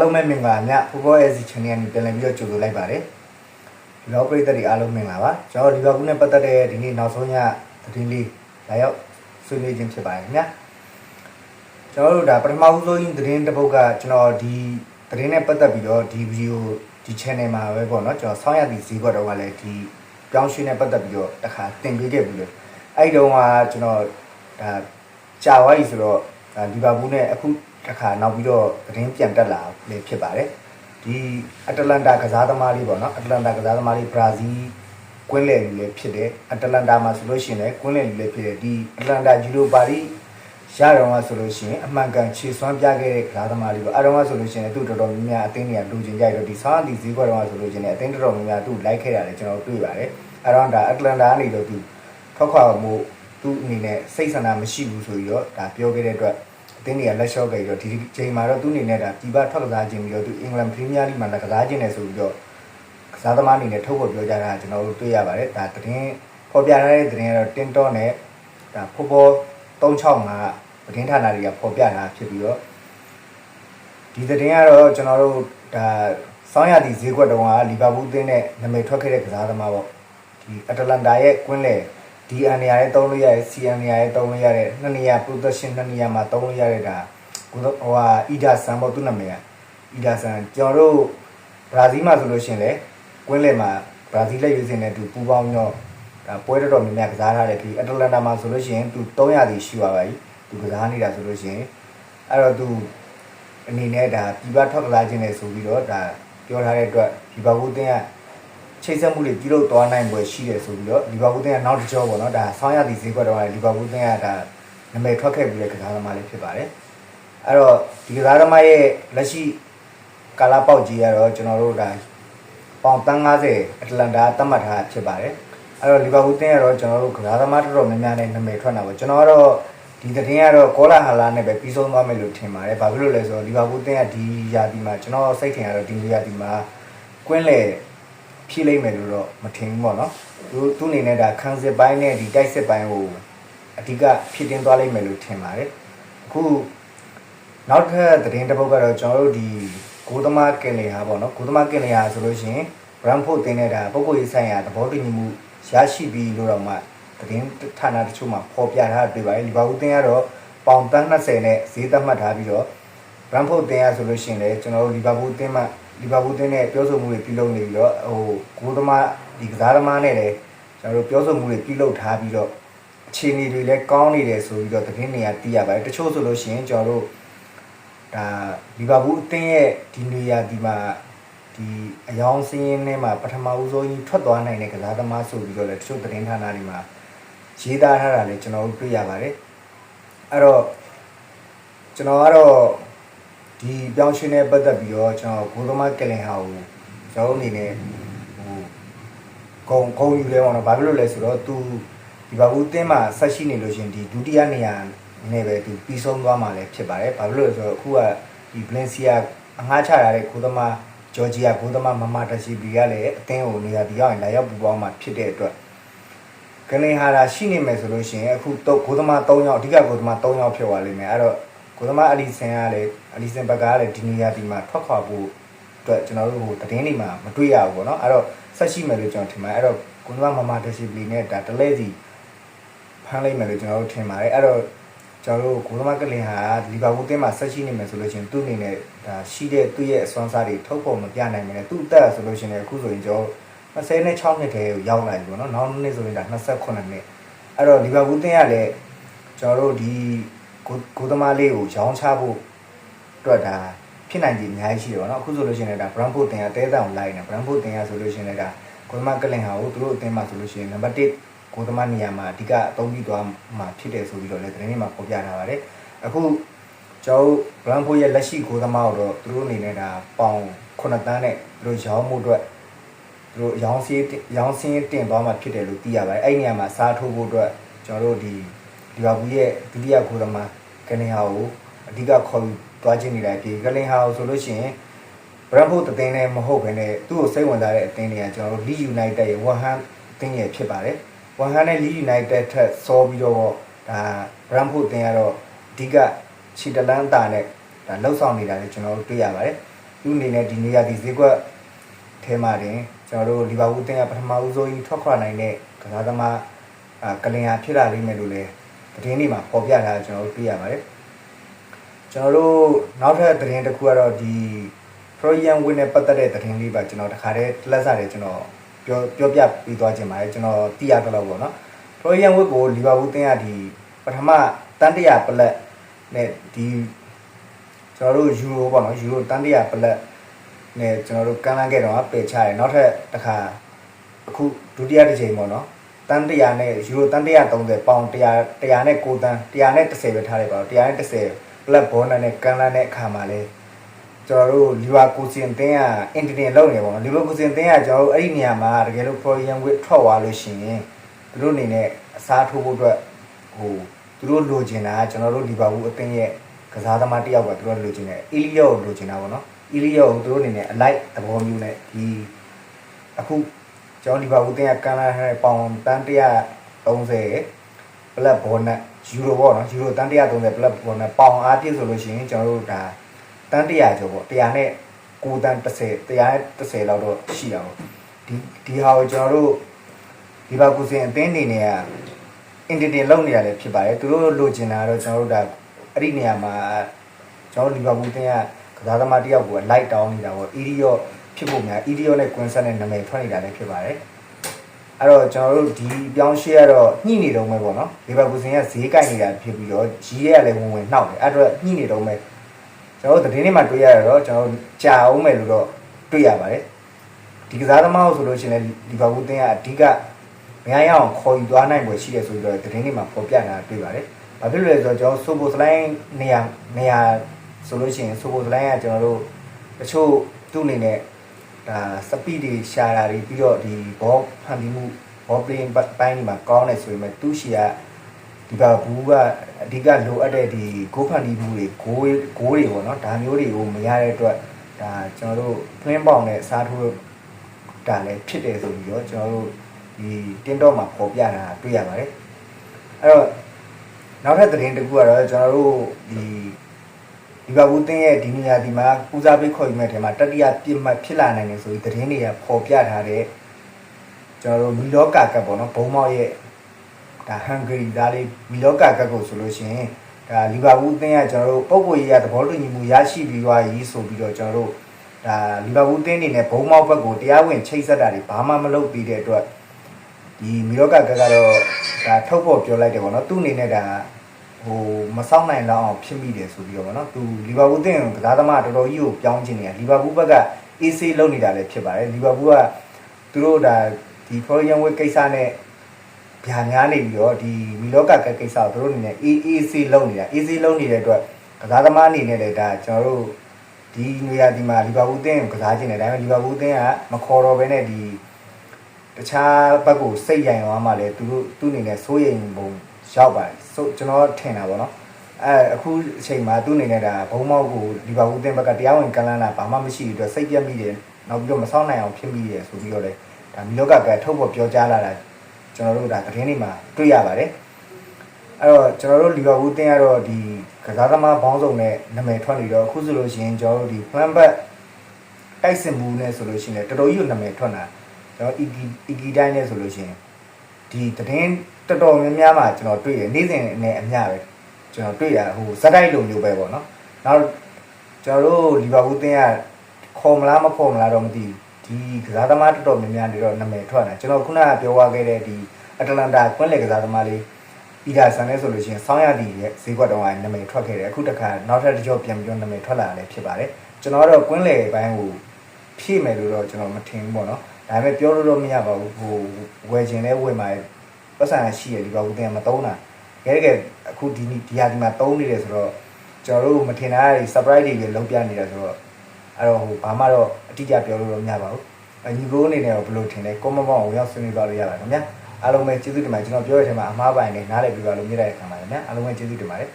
အားလုံးပဲမင်္ဂလာညဖူဘော AC channel ကနေပြန်လည်ပြီးတော့ကြိုဆိုလိုက်ပါတယ်ဒီတော့ပရိသတ်တွေအားလုံးမင်္ဂလာပါကျွန်တော်ဒီဘက်ကူနဲ့ပတ်သက်တဲ့ဒီနေ့နောက်ဆုံးညသတင်းလေးလာရောက်ဆွေးနွေးခြင်းဖြစ်ပါတယ်ခင်ဗျာကျွန်တော်တို့ဒါပထမဦးဆုံးသတင်းတစ်ပုဒ်ကကျွန်တော်ဒီသတင်းနဲ့ပတ်သက်ပြီးတော့ဒီဗီဒီယိုဒီ channel မှာပဲပေါ့နော်ကျွန်တော်ဆောင်းရသည်ဈေးကွက်တော့ကလည်းဒီပြောင်းရွှေ့နဲ့ပတ်သက်ပြီးတော့တစ်ခါတင်ပေးခဲ့ပြီလို့အဲ့ဒီတော့ကကျွန်တော်ဒါကြာသွားပြီဆိုတော့ဒါလီဗာပူးနဲ့အခု တစ်ခါနောက်ပြီးတော့သတင်းပြန်တက်လာလည်းဖြစ်ပါတယ်ဒီအတလန်တာကစားသမားလေးပေါ့နော်အတလန်တာကစားသမားလေးဘရာဇီးကွင်းလယ်လူလည်းဖြစ်တယ်အတလန်တာမှာဆိုလို့ရှိရင်လည်းကွင်းလယ်လူလည်းဖြစ်တယ်ဒီအတလန်တာဂျီရိုပါရီရတော့ကဆိုလို့ရှိရင်အမှန်ကန်ခြေစွမ်းပြခဲ့တဲ့ကစားသမားလေးပေါ့အဲတော့ကဆိုလို့ရှိရင်သူ့တော်တော်များများအသင်းတွေကလူချင်းကြိုက်တော့ဒီဆောင်းအတီဈေးကွက်တော့ကဆိုလို့ရှိရင်အသင်းတော်တော်များများသူ့လိုက်ခဲ့ရတယ်ကျွန်တော်တွေ့ပါတယ်အဲတော့ဒါအတလန်တာကနေတော့သူထွက်ခွာမှုသူ့အနေနဲ့စိတ်ဆန္ဒမရှိဘူးဆိုပြီးတော့ဒါပြောခဲ့တဲ့အတွက် အသင်းတွေကလက်လျှော့ခဲ့ပြီးတော့ဒီချိန်မှာတော့သူ့အနေနဲ့ဒါဒီဘထွက်ကစားခြင်းပြီးတော့သူအင်္ဂလန်ပရီးမီးယားလိမှာလည်းကစားခြင်းနဲ့ဆိုပြီးတော့ကစားသမားအနေနဲ့ထုတ်ဖော်ပြောကြတာကျွန်တော်တို့တွေ့ရပါတယ်ဒါသတင်းဖော်ပြထားတဲ့သတင်းကတော့တင်တော့နဲ့ဒါဖော်ဖော်365သတင်းဌာနတွေကဖော်ပြတာဖြစ်ပြီးတော့ဒီသတင်းကတော့ကျွန်တော်တို့ဒါစောင်းရသည်ဈေးကွက်တုန်းကလီဗာပူးအသင်းနဲ့နာမည်ထွက်ခဲ့တဲ့ကစားသမားပေါ့ဒီအတလန်တာရဲ့ကွင်းလေ DN နေရာရဲ့သုံးလို့ရတဲ့ CN နေရာရဲ့သုံးလို့ရတဲ့နှစ်နေရာ production နှစ်နေရာမှာသုံးလို့ရတဲ့ဒါကိုဟိုဟာအီဒါဆန်ပေါ့သူ့နာမည်ကအီဒါဆန်ကျွန်တော်တို့ဘရာဇီးမှာဆိုလို့ရှိရင်လေကွင်းလေမှာဘရာဇီးလက်ရွေးစင်နဲ့သူပူပေါင်းတော့ဒါပွဲတော်တော်များများကစားထားတယ်ဒီအတလန်တာမှာဆိုလို့ရှိရင်သူ300တီရှိပါပါပြီသူကစားနေတာဆိုလို့ရှိရင်အဲ့တော့သူအနေနဲ့ဒါပြပထွက်ကစားခြင်းနဲ့ဆိုပြီးတော့ဒါပြောထားတဲ့အတွက်ဒီဘာဘူးတင်းက ချိတ်ဆက်မှုတွေပြုလုပ်သွားနိုင်ပွဲရှိတယ်ဆိုပြီးတော့လီဗာပူးတင်းကနောက်တစ်ကြောပေါ့နော်ဒါဆောင်းရသည်ဈေးကွက်တော့လီဗာပူးတင်းကဒါနာမည်ထွက်ခဲ့ပြီးတဲ့ကစားသမားလေးဖြစ်ပါတယ်အဲ့တော့ဒီကစားသမားရဲ့လက်ရှိကာလာပေါက်ကြီးကတော့ကျွန်တော်တို့ဒါပေါင်တန်း90အတလန်တာသတ်မှတ်ထားဖြစ်ပါတယ်အဲ့တော့လီဗာပူးတင်းကတော့ကျွန်တော်တို့ကစားသမားတော်တော်များများနဲ့နာမည်ထွက်တာပေါ့ကျွန်တော်ကတော့ဒီသတင်းကတော့ကောလာဟာလာနဲ့ပဲပြီးဆုံးသွားမယ်လို့ထင်ပါတယ်ဘာဖြစ်လို့လဲဆိုတော့လီဗာပူးတင်းကဒီယာတီမှာကျွန်တော်စိတ်ထင်ရတော့ဒီယာတီမှာကွင်းလေ ဖြည့်လိုက်မယ်လို့တော့မထင်ဘူးပေါ့နော်သူသူအနေနဲ့ဒါခန်းစစ်ပိုင်းနဲ့ဒီတိုက်စစ်ပိုင်းကိုအဓိကဖြည့်တင်းသွားလိုက်မယ်လို့ထင်ပါတယ်အခုနောက်ထပ်သတင်းတစ်ပုဒ်ကတော့ကျွန်တော်တို့ဒီဂိုးသမားကင်လေဟာပေါ့နော်ဂိုးသမားကင်လေဟာဆိုလို့ရှိရင်ဘရန်ဖို့တင်နေတာပုဂ္ဂိုလ်ရေးဆိုင်ရာသဘောတူညီမှုရရှိပြီလို့တော့မှသတင်းဌာနတချို့မှာဖော်ပြထားတွေ့ပါတယ်လီဗာပူးတင်ကတော့ပေါင်တန်း20နဲ့ဈေးသတ်မှတ်ထားပြီးတော့ဘရန်ဖို့တင်ရဆိုလို့ရှိရင်လည်းကျွန်တော်တို့လီဗာပူးတင်မှ လီဗာပူးတင်နဲ့ပြောဆိုမှုတွေပြုလုပ်နေပြီးတော့ဟိုဂိုးသမားဒီကစားသမားနဲ့လည်းကျွန်တော်တို့ပြောဆိုမှုတွေပြုလုပ်ထားပြီးတော့အခြေအနေတွေလည်းကောင်းနေတယ်ဆိုပြီးတော့သတင်းတွေကသိရပါတယ်တချို့ဆိုလို့ရှိရင်ကျွန်တော်တို့ဒါလီဗာပူးအသင်းရဲ့ဒီနေရာဒီမှာဒီအယောင်စင်းရင်းထဲမှာပထမဦးဆုံးကြီးထွက်သွားနိုင်တဲ့ကစားသမားဆိုပြီးတော့လည်းတချို့သတင်းဌာနတွေမှာရေးသားထားတာလည်းကျွန်တော်တို့တွေ့ရပါတယ်အဲ့တော့ကျွန်တော်ကတော့ ဒီပြောင်းရွှေ့နဲ့ပတ်သက်ပြီးတော့ကျွန်တော်ဂိုးသမားကလင်ဟာကိုကျွန်တော်အနေနဲ့ဟိုဂုံဂုံယူလဲပေါ့နော်ဘာဖြစ်လို့လဲဆိုတော့သူဒီဘာဘူးတင်းမှာဆက်ရှိနေလို့ရှင်ဒီဒုတိယနေရာနဲ့ပဲသူပြီးဆုံးသွားမှာလည်းဖြစ်ပါတယ်ဘာဖြစ်လို့လဲဆိုတော့အခုကဒီဘလင်စီယာအငှားချရတဲ့ဂိုးသမားဂျော်ဂျီယာဂိုးသမားမမတရှိဘီကလည်းအသင်းကိုနေရာဒီရောက်ရင်လာရောက်ပူပေါင်းမှာဖြစ်တဲ့အတွက်ကလင်ဟာရာရှိနေမယ်ဆိုလို့ရှိရင်အခုတော့ဂိုးသမား3ယောက်အဓိကဂိုးသမား3ယောက်ဖြစ်သွားလိမ့်မယ်အဲ့တော့ ကိုသမားအလီဆန်ကလည်းအလီဆန်ဘက်ကလည်းဒီနေရာဒီမှာထွက်ခွာဖို့အတွက်ကျွန်တော်တို့ဟိုတည်င်းတွေမှာမတွေ့ရဘူးပေါ့နော်အဲ့တော့ဆက်ရှိမယ်လို့ကျွန်တော်ထင်ပါတယ်အဲ့တော့ကိုသမားမမတက်ရှိပလီနဲ့ဒါတလဲစီဖမ်းလိုက်မယ်လို့ကျွန်တော်တို့ထင်ပါတယ်အဲ့တော့ကျွန်တော်တို့ကိုသမားကလင်ဟာလီဗာပူးတင်းမှာဆက်ရှိနေမယ်ဆိုလို့ချင်းသူ့အနေနဲ့ဒါရှိတဲ့သူ့ရဲ့အစွမ်းစားတွေထုတ်ဖို့မပြနိုင်မယ်သူ့အသက်ဆိုလို့ချင်းလည်းအခုဆိုရင်ကျွန်တော်26နှစ်တည်းကိုရောက်လာပြီပေါ့နော်နောက်နှစ်ဆိုရင်ဒါ28နှစ်အဲ့တော့လီဗာပူးတင်းကလည်းကျွန်တော်တို့ဒီ ကိုကိုသမားလေးကိုရောင်းချဖို့အတွက်ဒါဖြစ်နိုင်ခြင်းအများကြီးရှိတယ်ပေါ့နော်အခုဆိုလို့ရှိရင်လည်းဒါ Brandford တင်ရတဲတောင်လိုက်နေ Brandford တင်ရဆိုလို့ရှိရင်လည်းဒါကိုသမားကလင်ဟာကိုသူတို့အသင်းမှာဆိုလို့ရှိရင်နံပါတ်1ကိုသမားနေရာမှာအဓိကအသုံးပြုသွားမှာဖြစ်တယ်ဆိုပြီးတော့လည်းသတင်းတွေမှာဖော်ပြထားပါတယ်အခုကျွန်တော် Brandford ရဲ့လက်ရှိကိုသမားကိုတော့သူတို့အနေနဲ့ဒါပေါင်9တန်းနဲ့သူတို့ရောင်းမှုအတွက်သူတို့ရောင်းစည်းရောင်းစင်းတင်သွားမှာဖြစ်တယ်လို့သိရပါတယ်အဲ့ဒီနေရာမှာစားထိုးဖို့အတွက်ကျွန်တော်တို့ဒီ ဒီဘာဘူးရဲ့ဒုတိယကိုသမားကနေဟာကိုအဓိကခေါ်ယူသွားခြင်းနေလိုက်ပြီကလင်ဟာကိုဆိုလို့ရှိရင်ဘရန်ဖို့တသင်းနဲ့မဟုတ်ဘဲနဲ့သူ့ကိုစိတ်ဝင်စားတဲ့အသင်းတွေကကျွန်တော်တို့ Leeds United ရဲ့ West Ham အသင်းရဲ့ဖြစ်ပါတယ် West Ham နဲ့ Leeds United ထက်စောပြီးတော့ဒါဘရန်ဖို့အသင်းကတော့အဓိကခြေတလန်းတာနဲ့ဒါလှုပ်ဆောင်နေတာလည်းကျွန်တော်တို့တွေ့ရပါတယ်သူ့အနေနဲ့ဒီနေရာဒီဈေးကွက်ထဲမှာတင်ကျွန်တော်တို့လီဗာပူးအသင်းကပထမဦးဆုံးကြီးထွက်ခွာနိုင်တဲ့ကစားသမားအာကလင်ယာဖြစ်လာလိမ့်မယ်လို့လည်း သတင်းတွေမှာပေါ်ပြထားတာကျွန်တော်တို့သိရပါတယ်ကျွန်တော်တို့နောက်ထပ်သတင်းတစ်ခုကတော့ဒီ Trojan win နဲ့ပတ်သက်တဲ့သတင်းလေးပါကျွန်တော်တခါတည်းလက်စားတယ်ကျွန်တော်ပြောပြောပြပြီးသွားခြင်းပါတယ်ကျွန်တော်သိရတော့လို့ပေါ့နော် Trojan win ကိုလီဗာပူးအသင်းကဒီပထမတန်တရာပလက်နဲ့ဒီကျွန်တော်တို့ယူရိုပေါ့နော်ယူရိုတန်တရာပလက်နဲ့ကျွန်တော်တို့ကမ်းလှမ်းခဲ့တော့ပယ်ချတယ်နောက်ထပ်တစ်ခါအခုဒုတိယတစ်ချိန်ပေါ့နော် တန်တရာနဲ့ယူရိုတန်တရာ30ပေါင်100 100နဲ့6တန်း100နဲ့30ပဲထားလိုက်ပါတော့100နဲ့30ပလက်ဘောနနဲ့ကမ်းလှမ်းတဲ့အခါမှာလဲကျွန်တော်တို့လီဗာပူးစင်တင်းကအင်တတင်လောက်နေပေါ့နော်လီဗာပူးစင်တင်းကကျွန်တော်တို့အဲ့ဒီနေရာမှာတကယ်လို့ Florian Witt ထွက်သွားလို့ရှိရင်သူတို့အနေနဲ့အစားထိုးဖို့အတွက်ဟိုသူတို့လိုချင်တာကကျွန်တော်တို့လီဗာပူးအသင်းရဲ့ကစားသမားတစ်ယောက်ကသူတို့လိုချင်တယ်အီလီယောကိုလိုချင်တာပေါ့နော်အီလီယောကိုသူတို့အနေနဲ့အလိုက်သဘောမျိုးနဲ့ဒီအခု ကျွန်တော်လီဗာပူးအသင်းကကန်လာတဲ့ပေါင်တန်း130ပလက်ဘောနက်ယူရိုပေါ့နော်ယူရိုတန်း130ပလက်ဘောနက်ပေါင်အားပြည့်ဆိုလို့ရှိရင်ကျွန်တော်တို့ဒါတန်း100ကျော်ပေါ့100နဲ့9တန်း30 100နဲ့30လောက်တော့ရှိတာပေါ့ဒီဒီဟာကိုကျွန်တော်တို့ဒီဘာကူစင်အသင်းနေနေကအင်တင်တင်လောက်နေရတယ်ဖြစ်ပါတယ်သူတို့လိုချင်တာတော့ကျွန်တော်တို့ဒါအဲ့ဒီနေရာမှာကျွန်တော်လီဗာပူးအသင်းကကစားသမားတစ်ယောက်ကိုလိုက်တောင်းနေတာပေါ့အီဒီယော ဖြစ်ဖို့များအီဒီယောနဲ့ကွင်းဆက်နဲ့နာမည်ထွက်နေတာလည်းဖြစ်ပါတယ်အဲ့တော့ကျွန်တော်တို့ဒီပြောင်းရှေ့ကတော့ညှိနေတော့မယ်ပေါ့နော်လီဗာပူးစင်ကဈေးကိုက်နေတာဖြစ်ပြီးတော့ရီးရဲကလည်းဝင်ဝင်နှောက်တယ်အဲ့တော့ညှိနေတော့မယ်ကျွန်တော်တို့သတင်းတွေမှာတွေ့ရတော့ကျွန်တော်တို့ကြာအောင်မယ်လို့တော့တွေ့ရပါတယ်ဒီကစားသမားကိုဆိုလို့ရှိရင်လီဗာပူးအသင်းကအဓိကမရရအောင်ခေါ်ယူသွားနိုင်ပွဲရှိတယ်ဆိုပြီးတော့သတင်းတွေမှာပေါ်ပြနေတာတွေ့ပါတယ်။ဘာဖြစ်လို့လဲဆိုတော့ကျွန်တော်ဆိုဘိုစလိုင်းနေရာနေရာဆိုလို့ရှိရင်ဆိုဘိုစလိုင်းကကျွန်တော်တို့တချို့သူ့အနေနဲ့ ဒါစပီးတွေရှာတာတွေပြီးတော့ဒီဘောဖန်ပြီးမှုဘောပလင်းပိုင်းတွေမှာကောင်းတယ်ဆိုရင်လည်းသူ့ရှီကဒီကဘူးကအဓိကလိုအပ်တဲ့ဒီဂိုးဖန်တီးမှုတွေဂိုးဂိုးတွေပေါ့နော်ဒါမျိုးတွေကိုမရတဲ့အတွက်ဒါကျွန်တော်တို့ဖလင်းပေါင်နဲ့စားထိုးတာလည်းဖြစ်တယ်ဆိုပြီးတော့ကျွန်တော်တို့ဒီတင်းတော့မှာပေါ်ပြတာတွေ့ရပါတယ်အဲ့တော့နောက်ထပ်သတင်းတစ်ခုကတော့ကျွန်တော်တို့ဒီ ဒီဘာဘူးတင်းရဲ့ဒီနေရာဒီမှာဦးစားပေးခေါ်ယူမဲ့ထဲမှာတတိယပြစ်မှတ်ဖြစ်လာနိုင်တယ်ဆိုပြီးသတင်းတွေကပေါ်ပြထားတဲ့ကျွန်တော်တို့မီလောကာကပ်ပေါ့နော်ဘုံမောက်ရဲ့ဒါဟန်ဂရီသားလေးမီလောကာကပ်ကိုဆိုလို့ရှိရင်ဒါလီဗာပူးအသင်းကကျွန်တော်တို့ပုံကိုရေးရသဘောတူညီမှုရရှိပြီးသွားပြီဆိုပြီးတော့ကျွန်တော်တို့ဒါလီဗာပူးအသင်းအနေနဲ့ဘုံမောက်ဘက်ကိုတရားဝင်ချိတ်ဆက်တာတွေဘာမှမလုပ်ပြီးတဲ့အတွက်ဒီမီရော့ကကကတော့ဒါထုတ်ဖို့ပြောလိုက်တယ်ပေါ့နော်သူ့အနေနဲ့ဒါ ဟိုမဆောင်နိုင်လောက်အောင်ဖြစ်မိတယ်ဆိုပြီးတော့ပေါ့နော်သူလီဗာပူးအသင်းကစားသမားတော်တော်ကြီးကိုပြောင်းချင်နေတာလီဗာပူးဘက်က AC လုပ်နေတာလည်းဖြစ်ပါတယ်လီဗာပူးကသူတို့ဒါဒီ Florian Witt ကိစ္စနဲ့ဗျာများနေပြီးတော့ဒီမီလော့ကကကိစ္စကိုသူတို့အနေနဲ့ AC လုပ်နေတာ AC လုပ်နေတဲ့အတွက်ကစားသမားအနေနဲ့လည်းဒါကျွန်တော်တို့ဒီနေရာဒီမှာလီဗာပူးအသင်းကိုကစားချင်တယ်ဒါပေမဲ့လီဗာပူးအသင်းကမခေါ်တော့ဘဲနဲ့ဒီတခြားဘက်ကိုစိတ်ရိုင်သွားမှလည်းသူတို့သူ့အနေနဲ့စိုးရိမ်ပုံ ရောက်ပါတယ်ဆိုကျွန်တော်ထင်တာပေါ့နော်အဲအခုအချိန်မှာသူ့အနေနဲ့ဒါဘုံမောက်ကိုဒီဘာဘူးတင်ဘက်ကတရားဝင်ကလန်းလာဘာမှမရှိတဲ့အတွက်စိတ်ပြတ်မိတယ်နောက်ပြီးတော့မဆောင်းနိုင်အောင်ဖြစ်မိတယ်ဆိုပြီးတော့လေဒါမီလောကကထုတ်ဖို့ပြောကြားလာတာကျွန်တော်တို့ဒါသတင်းတွေမှာတွေ့ရပါတယ်အဲ့တော့ကျွန်တော်တို့လီဗာပူးတင်ရတော့ဒီကစားသမားဘောင်းဆောင်နဲ့နာမည်ထွက်နေတော့အခုဆိုလို့ရှိရင်ကျွန်တော်တို့ဒီဖန်ဘတ်တိုက်စင်မှုနဲ့ဆိုလို့ရှိရင်တော်တော်ကြီးကိုနာမည်ထွက်လာကျွန်တော် EG EG တိုင်းနဲ့ဆိုလို့ရှိရင်ဒီသတင်း တော်တော်များများမှာကျွန်တော်တွေ့ရနေ့စဉ်နဲ့အမျှပဲကျွန်တော်တွေ့ရဟိုဇက်တိုက်လိုမျိုးပဲပေါ့နော်နောက်ကျွန်တော်တို့လီဗာပူးတင်းကခေါ်မလားမခေါ်မလားတော့မသိဘူးဒီကစားသမားတော်တော်များများတွေတော့နာမည်ထွက်လာကျွန်တော်ခုနကပြောသွားခဲ့တဲ့ဒီအတလန်တာကွင်းလေကစားသမားလေးအီဒါဆန်နဲ့ဆိုလို့ရှိရင်ဆောင်းရည်ရဲ့ဈေးကွက်တော့ကနာမည်ထွက်ခဲ့တယ်အခုတခါနောက်ထပ်တစ်ကြောပြန်ပြောနာမည်ထွက်လာတယ်ဖြစ်ပါတယ်ကျွန်တော်ကတော့ကွင်းလေဘိုင်းကိုဖြည့်မယ်လို့တော့ကျွန်တော်မထင်ဘူးပေါ့နော်ဒါပေမဲ့ပြောလို့တော့မရပါဘူးဟိုဝယ်ခြင်းလဲဝယ်မှာ ပတ်စံရှိရဒီပါဘူးတင်မသုံးတာတကယ်တကယ်အခုဒီဒီဟာဒီမှာသုံးနေတယ်ဆိုတော့ကျွန်တော်တို့မထင်တာတွေ surprise တွေလည်းလုံးပြနေတာဆိုတော့အဲ့တော့ဟိုဘာမှတော့အတိအကျပြောလို့တော့မရပါဘူးအညီကိုအနေနဲ့တော့ဘယ်လိုထင်လဲကွန်မမောင်ကိုရောက်ဆွေးနွေးသွားလို့ရပါတယ်ခင်ဗျာအားလုံးပဲကျေးဇူးတင်ပါတယ်ကျွန်တော်ပြောရတဲ့အချိန်မှာအမှားပိုင်းနဲ့နားလည်ပြီးပါလို့မြင်တဲ့ခံပါတယ်ခင်ဗျာအားလုံးပဲကျေးဇူးတင်ပါတယ်